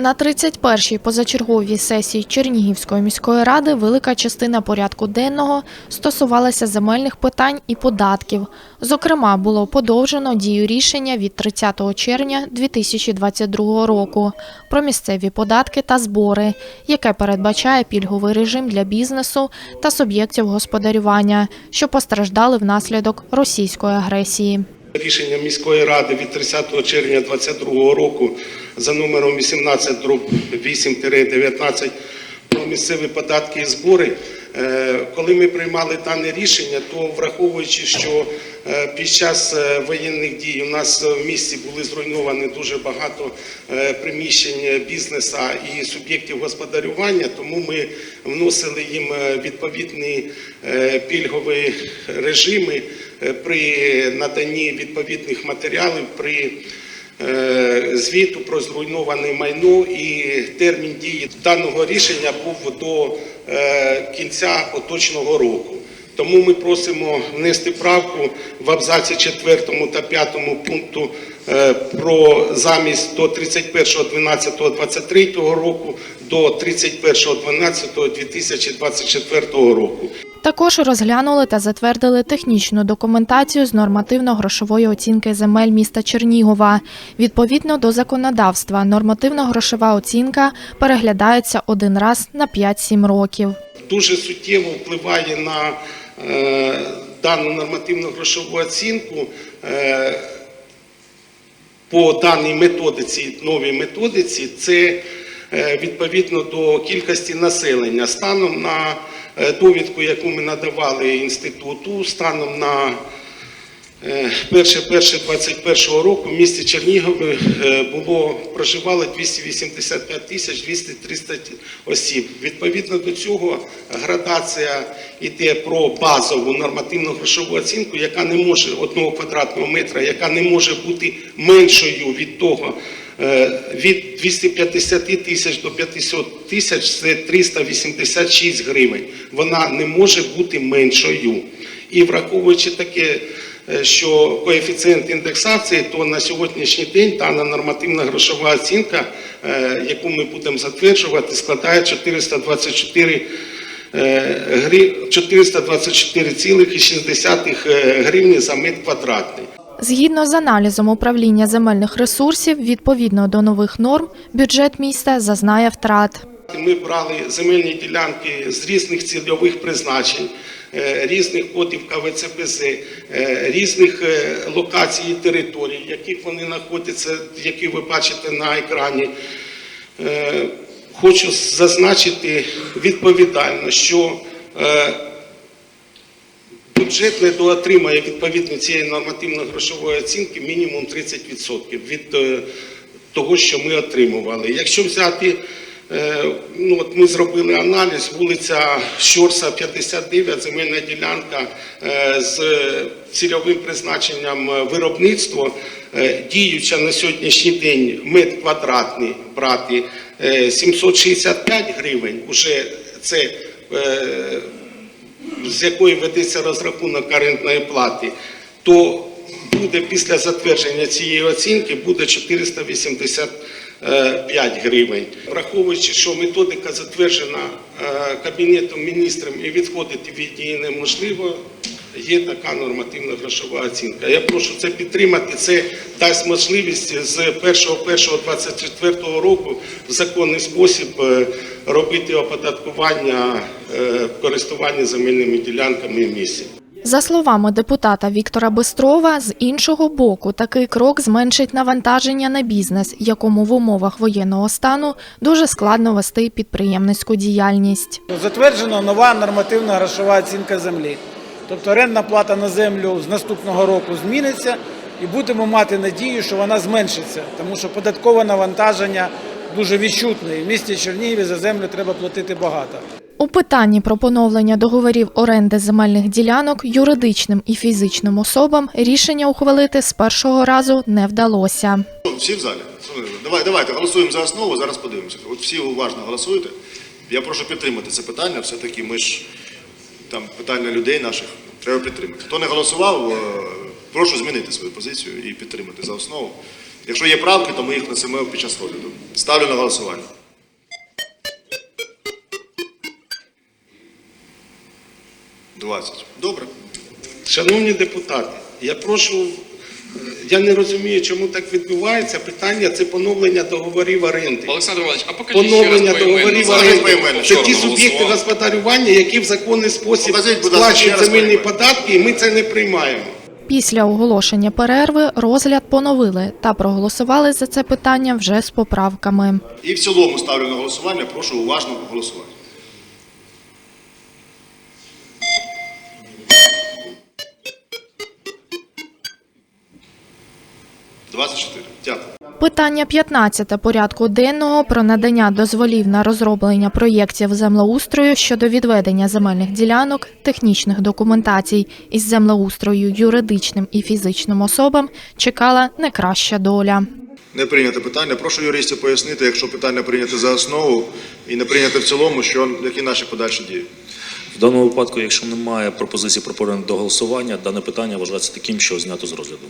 На 31-й позачерговій сесії Чернігівської міської ради велика частина порядку денного стосувалася земельних питань і податків. Зокрема, було подовжено дію рішення від 30 червня 2022 року про місцеві податки та збори, яке передбачає пільговий режим для бізнесу та суб'єктів господарювання, що постраждали внаслідок російської агресії. Рішення міської ради від 30 червня 2022 року за номером 18 8-19 про місцеві податки і збори. Е, Коли ми приймали дане рішення, то враховуючи, що е, під час е, воєнних дій у нас в місті були зруйновані дуже багато приміщень бізнесу і суб'єктів господарювання, тому ми вносили їм відповідні пільгові режими при наданні відповідних матеріалів при звіту про зруйноване майно. І термін дії даного рішення був до кінця поточного року. Тому ми просимо внести правку в абзаці 4 та 5 пункту е, про замість до 31.12.23 року до 31.12.2024 року. Також розглянули та затвердили технічну документацію з нормативно-грошової оцінки земель міста Чернігова. Відповідно до законодавства, нормативно-грошова оцінка переглядається один раз на 5-7 років. дуже суттєво впливає на е, дану нормативну грошову оцінку е, по даній методиці, новій методиці, це відповідно до кількості населення. Станом на е, довідку, яку ми надавали інституту, станом на Е, 1.1.21 року в місті Чернігові е, було проживало 285 тисяч 230 осіб. Відповідно до цього градація йде про базову нормативну грошову оцінку, яка не може одного квадратного метра, яка не може бути меншою від того. Е, Від 250 тисяч до 500 тисяч це 386 гривень. Вона не може бути меншою. І враховуючи таке, е, що коефіцієнт індексації, то на сьогоднішній день дана нормативна грошова оцінка, е, яку ми будемо затверджувати, складає 424 е, 424,6 е, гривні за метр квадратний. Згідно з аналізом управління земельних ресурсів, відповідно до нових норм, бюджет міста зазнає втрат. Ми брали земельні ділянки з різних цільових призначень, е, різних кодів КВЦПЗ, е, різних е, локацій і територій, яких вони знаходяться, які ви бачите на екрані. Хочу зазначити відповідально, що бюджет не доотримає відповідно цієї нормативно-грошової оцінки мінімум 30% від е, того, що ми отримували. Якщо взяти, е, ну от ми зробили аналіз, вулиця Щорса 59, земельна ділянка е, з цільовим призначенням виробництво, е, діюча на сьогоднішній день метр квадратний брати е, 765 гривень, уже це з якої ведеться розрахунок орендної плати, то буде після затвердження цієї оцінки буде 485 гривень. Враховуючи, що методика затверджена е, Кабінетом міністрів і відходити від її неможливо, є така нормативна грошова оцінка. Я прошу це підтримати. Це дасть можливість з 1.1.24 року в законний спосіб е, робити оподаткування е, користування земельними ділянками в місті. За словами депутата Віктора Бистрова, з іншого боку, такий крок зменшить навантаження на бізнес, якому в умовах воєнного стану дуже складно вести підприємницьку діяльність. Затверджена нова нормативна грошова оцінка землі. Тобто орендна плата на землю з наступного року зміниться і будемо мати надію, що вона зменшиться, тому що податкове навантаження дуже відчутне. І в місті Чернігіві за землю треба платити багато. У питанні про поновлення договорів оренди земельних ділянок юридичним і фізичним особам рішення ухвалити з першого разу не вдалося. Всі в залі? Давай, давайте голосуємо за основу, зараз подивимося. От всі уважно голосуєте. Я прошу підтримати це питання. Все-таки ми ж там питання людей наших треба підтримати. Хто не голосував, е, прошу змінити свою позицію і підтримати за основу. Якщо є правки, то ми їх несемо під час розгляду. Ставлю на голосування. Двадцять. Добре. Шановні депутати, я прошу, я не розумію, чому так відбувається. Питання це поновлення договорів оренди. Олександр Іванович, а покажіть ще раз Поновлення договорів оренди. поіменно, Це ті ви суб'єкти господарювання, які в законний спосіб Покажіть, будь ласка, ще сплачують раз земельні поіменно. податки, і ми це не приймаємо. Після оголошення перерви розгляд поновили та проголосували за це питання вже з поправками. І в цілому ставлю на голосування. Прошу уважно голосувати. Питання 15 порядку денного про надання дозволів на розроблення проєктів землеустрою щодо відведення земельних ділянок, технічних документацій із землеустрою юридичним і фізичним особам чекала не краща доля. Не прийняте питання. Прошу юристів пояснити, якщо питання прийняте за основу і не прийняте в цілому, що які наші подальші дії. В даному випадку, якщо немає пропозиції про до голосування, дане питання вважається таким, що знято з розгляду.